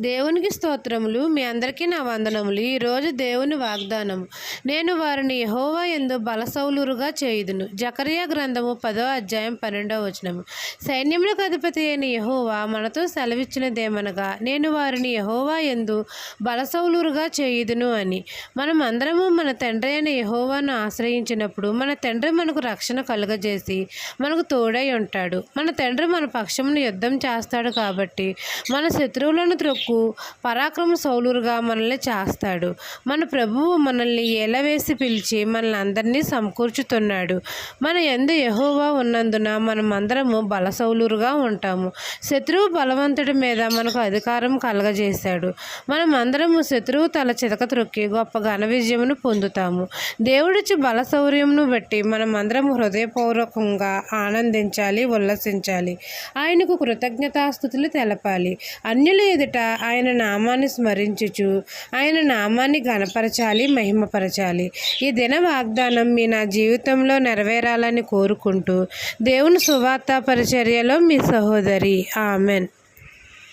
దేవునికి స్తోత్రములు. మీ అందరికీ నా వందనములు. ఈరోజు దేవుని వాగ్దానం. నేను వారిని యహోవా ఎందు బలసౌలురుగా చేయుదును. జకరియా గ్రంథము పదో అధ్యాయం పన్నెండవ వచనము. సైన్యములకు అధిపతి అయిన యహోవా మనతో సెలవిచ్చినదేమనగా నేను వారిని యహోవా ఎందు బలసౌలురుగా చేయుదును అని. మనం అందరము మన తండ్రి అయిన యహోవాను ఆశ్రయించినప్పుడు మన తండ్రి మనకు రక్షణ కలుగజేసి మనకు తోడై ఉంటాడు. మన తండ్రి మన పక్షమును యుద్ధం చేస్తాడు కాబట్టి మన శత్రువులను త్రొక్కు పరాక్రమ సౌలురుగా మనల్ని చేస్తాడు. మన ప్రభువు మనల్ని ఏలవేసి పిలిచి మనల్ని అందరినీ సమకూర్చుతున్నాడు. మన ఎందు యహోవా ఉన్నందున మనం అందరము బలసౌలురుగా ఉంటాము. శత్రువు బలవంతుడి మీద మనకు అధికారం కలగజేశాడు. మనం అందరము శత్రువు తల చితక త్రొక్కి గొప్ప ఘన విజయమును పొందుతాము. దేవుడిచ్చి బల శౌర్యంను బట్టి మనం అందరం హృదయపూర్వకంగా ఆనందించాలి ఉల్లసించాలి. ఆయనకు కృతజ్ఞతాస్థుతులు తెలపాలి. అన్యుల ఎదుట ఆయన నామాన్ని స్మరించుచు ఆయన నామాన్ని ఘనపరచాలి మహిమపరచాలి. ఈ దిన వాగ్దానం మీ నా జీవితంలో నెరవేరాలని కోరుకుంటూ దేవుని సువార్త పరిచర్యలో మీ సహోదరి. ఆమెన్.